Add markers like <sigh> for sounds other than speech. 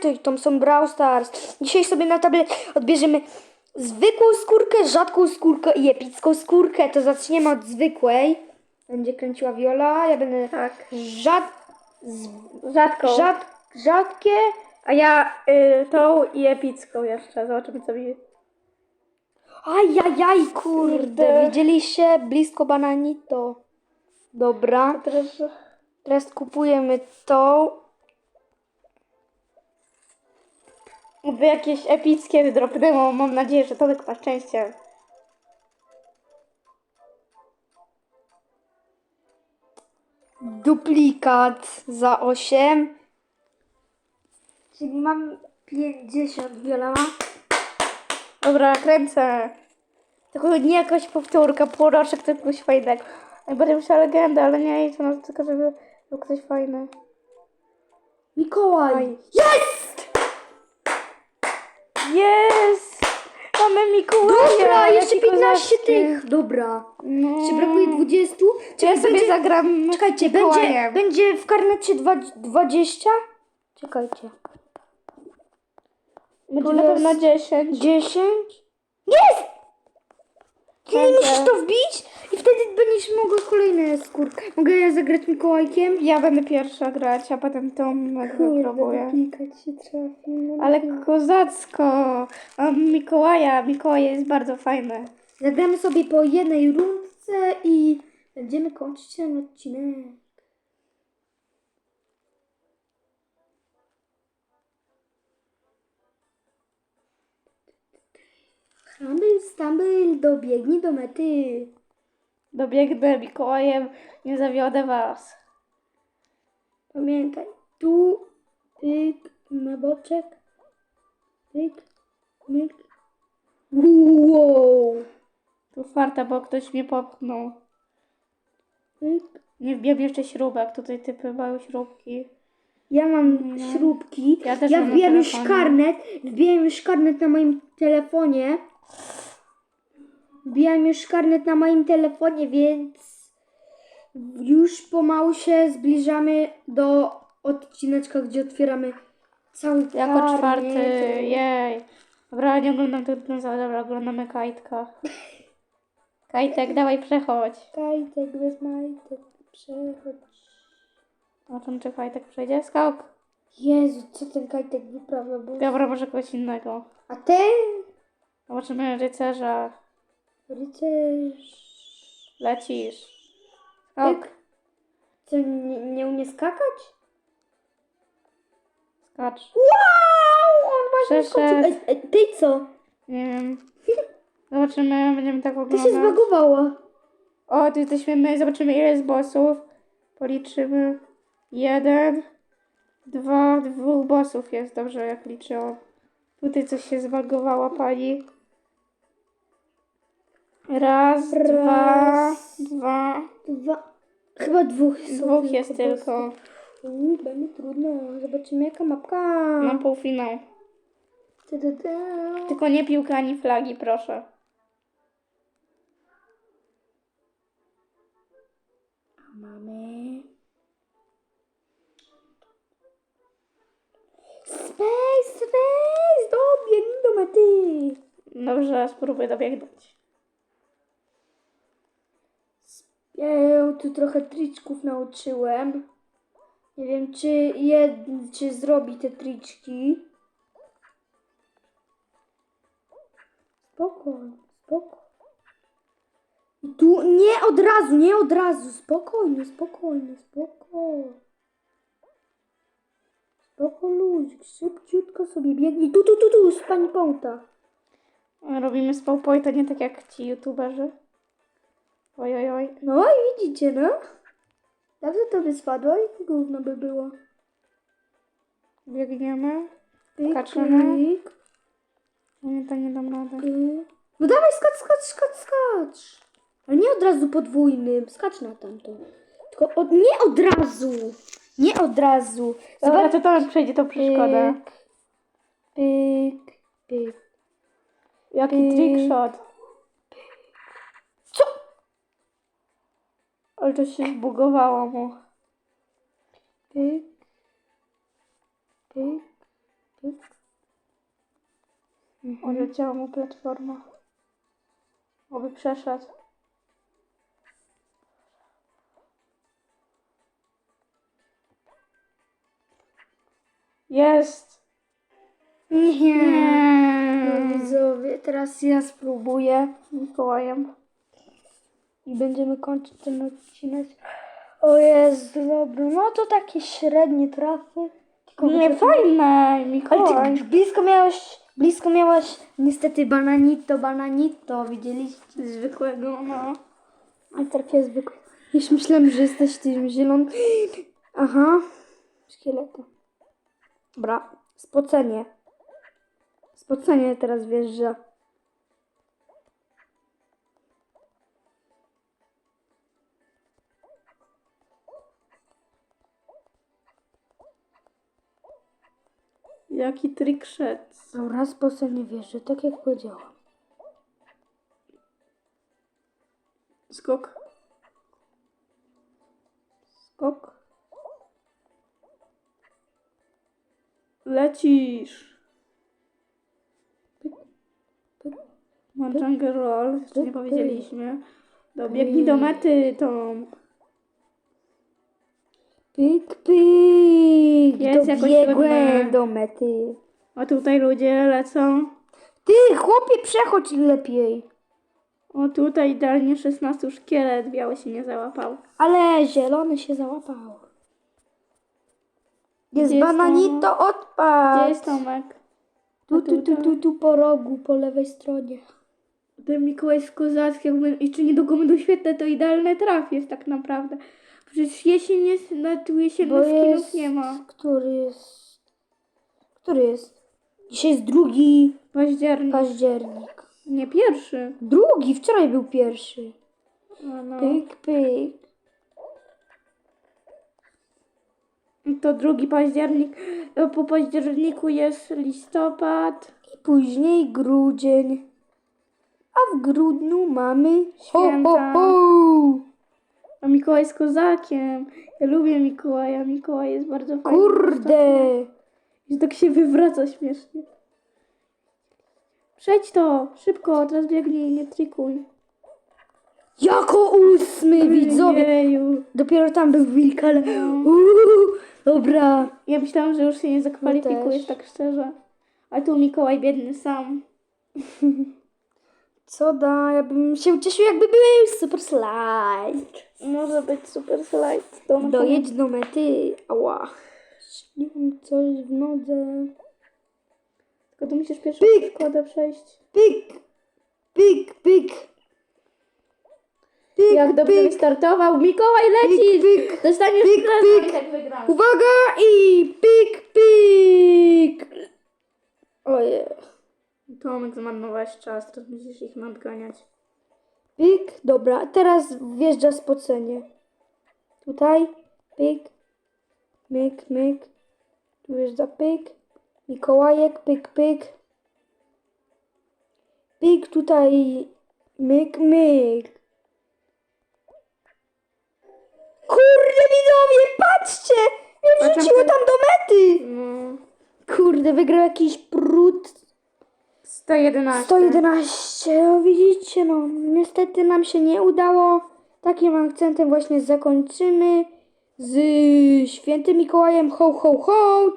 Tych, to są Brawl Stars. Dzisiaj sobie na tablet odbierzemy zwykłą skórkę, rzadką skórkę i epicką skórkę. To zaczniemy od zwykłej. Będzie kręciła Viola, ja będę Tak. rzad... z- Rzadką. Rzad... rzadkie. A ja y, tą i epicką jeszcze. Zobaczymy co mi... Ajajaj, kurde. Kurde. Widzieliście blisko bananito. Dobra. Teraz... Teraz kupujemy tą. By jakieś epickie wydropnęło. Mam nadzieję, że to tak ma szczęście. Duplikat za 8. Czyli mam 50 Viola ma. Dobra, kręcę. Tylko nie jakaś powtórka, półroczek, tylko coś fajnego. Będę musiała legendę, ale nie idź no, tylko żeby był ktoś fajny. Mikołaj. Oj. Jest! Mamy Mikołaja! Dobra, jeszcze jaki 15 kozacki. tych. Dobra. No. Jeszcze brakuje 20. Czy ja Czekaj, sobie będzie, zagram czekajcie, będzie, Mikołajem. będzie w karnecie dwa- 20? Czekajcie. Będzie na pewno 10. 10? Jest! Ty Będzie. musisz to wbić i wtedy będziesz mogła kolejne skórki. Mogę ja zagrać Mikołajkiem? Ja będę pierwsza grać, a potem tą próbuję. duplikać się trafi. no Ale kozacko! Mam Mikołaja. Mikołaj jest bardzo fajny. Zagramy sobie po jednej rundce i będziemy kończyć ten odcinek. Humble Stumble dobiegnij do mety. Dobiegnę Mikołajem, nie zawiodę was. Pamiętaj, tu, pyk, na boczek, pyk, myk. Wow, Tu farta, bo ktoś mnie popchnął. pyk. Nie wbiłem jeszcze śrubek, tutaj typy mają śrubki. Ja mam No. śrubki. Ja też ja mam na wbijam już telefonie. karnet. Wbijam już karnet na moim telefonie. Wbijam już karnet na moim telefonie, więc już pomału się zbliżamy do odcineczka, gdzie otwieramy cały Jako karnet. czwarty, jej. Dobra, nie oglądam tego dinozaura, dobra, oglądamy Kajtka. <laughs> Kajtek, dawaj przechodź. Kajtek bez majtek, przechodź. O czym czy Kajtek przejdzie? Skok. Jezu, co ten kajtek wyprawia? Bo... Dobra, może kogoś innego. A ten Zobaczymy rycerza. Rycerz... Lecisz. Pyk. Co, nie, nie umie skakać? Skacz. Wow! On właśnie Przeszedł. skoczył. Ej, ej, ty co? Nie wiem. Zobaczymy, będziemy tak To oglądać. się zbagowało. O, tu jesteśmy my, zobaczymy ile jest bossów. Policzymy. Jeden, dwa, dwóch bossów jest, dobrze jak liczyłam. Tutaj coś się zbagowało pani. Raz, Raz. dwa, dwa. Dwa. Chyba dwóch są Dwóch jest tylko. Uuu, będzie trudno. Zobaczymy jaka mapka. Na półfinał. Ty, ty, ty. Tylko nie piłka ani flagi, proszę. Mamy. Space, space! Dobiegnij do mety. Dobrze, spróbuję dobiegnąć. Ja tu trochę triczków nauczyłem. Nie wiem, czy, jed, czy zrobi te triczki. Spokojnie, spokojnie. I tu nie od razu, nie od razu. Spokojnie, spokojnie, spokojnie. Spoko luzik, szybciutko sobie biegnij. Tu, tu, tu, tu, z pani Pąta. Robimy spowpointa nie tak jak ci youtuberzy. Oj, oj, oj. No i widzicie, no. Dobrze to by spadło i gówno by było. Biegniemy. Pyk, Nie, to nie dam rady. No dawaj, skacz, skacz, skacz, skacz. Ale nie od razu podwójnym. Skacz na tamto. Tylko od, nie od razu. Nie od razu. Dobra, Zobacz. to tam przejdzie tą przeszkodę. Pyk, pyk. Jaki Pyk. trickshot. Ale to się zbugowało mu. Pyk. Pyk. Pyk. Mhm. Mu platforma. Oby przeszedł. Jest! Nie. No widzowie, teraz ja spróbuję Mikołajem i będziemy kończyć ten odcinek. O Jezu, dobra, no to takie średnie trafy. Tylko Nie, wytrafi- fajne, Ale Mikołaj. ty blisko miałeś, blisko miałaś niestety bananito, bananito, widzieliście? Zwykłego, no. Ale trafię zwykły. Już myślałem, że jesteś tym zielonym. <gasps> Aha, szkieleta. Dobra, spocenie. Spocenie teraz wjeżdża. Jaki trik szedł. Dobra, spocenie wjeżdża, tak jak powiedziałam. Skok. Skok. Lecisz. Pyk, pyk, Ma jungle roll, jeszcze nie powiedzieliśmy. Dobiegnij do mety, Tom. Pyk, pyk, Jest jakoś dobiegłem trudne. do mety. A tutaj ludzie lecą. Ty, chłopie, przechodź lepiej. O tutaj idealnie 16 szkielet, biały się nie załapał. Ale zielony się załapał. Jest Gdzie jest bananito, Gdzie odpad. jest Tomek? Tu, tu, tu, tu, tu po rogu, po lewej stronie. Ten Mikołaj z Kozacki, jakby, i czy niedługo będą świetne, to idealny traf jest tak naprawdę. Przecież jesień jest, na tu Bo skinów jest... nie ma. Który jest... Który jest? Dzisiaj jest drugi Październik. październik. Nie pierwszy. Drugi, wczoraj był pierwszy. No, no. Pyk, pyk. To drugi październik. Po październiku jest listopad. I później grudzień. A w grudniu mamy ho, ho, Święta. ho. A Mikołaj z Kozakiem. Ja lubię Mikołaja. Mikołaj jest bardzo fajny. Kurde. I tak się wywraca śmiesznie. Przejdź to! Szybko, teraz biegnij, nie trikuj. Jako ósmy, widzowie. Jeju. Dopiero tam był wilk, ale... No. Uuu, dobra. Ja myślałam, że już się nie zakwalifikujesz, też. tak szczerze. A tu Mikołaj biedny sam. <laughs> Co da? Ja bym się ucieszył, jakby był super slide. Może być super slide. To na Dojedź do mety. Ała. Śniłem coś w nodze. Tylko tu musisz pierwszą Pyk. przeszkodę przejść. Pyk, pyk, pyk. Pyk, Jak dobrze pyk, wystartował. Mikołaj pyk, lecisz! pyk. Dostaniesz pyk, prezent, pyk. jak wygrasz. Uwaga i pyk, pyk. Ojej. Tomek, zmarnowałeś czas, teraz musisz ich nadganiać. Pyk, dobra, teraz wjeżdża spocenie. Tutaj, pyk, myk, myk. Tu wjeżdża pyk, Mikołajek, pyk, pyk. Pyk, tutaj, myk, myk. Kurde, widzowie, patrzcie! Patrzę, wrzuciło tam do mety! No. Kurde, wygrał jakiś 111. 111, no widzicie, no niestety nam się nie udało. Takim akcentem właśnie zakończymy z świętym Mikołajem ho ho ho.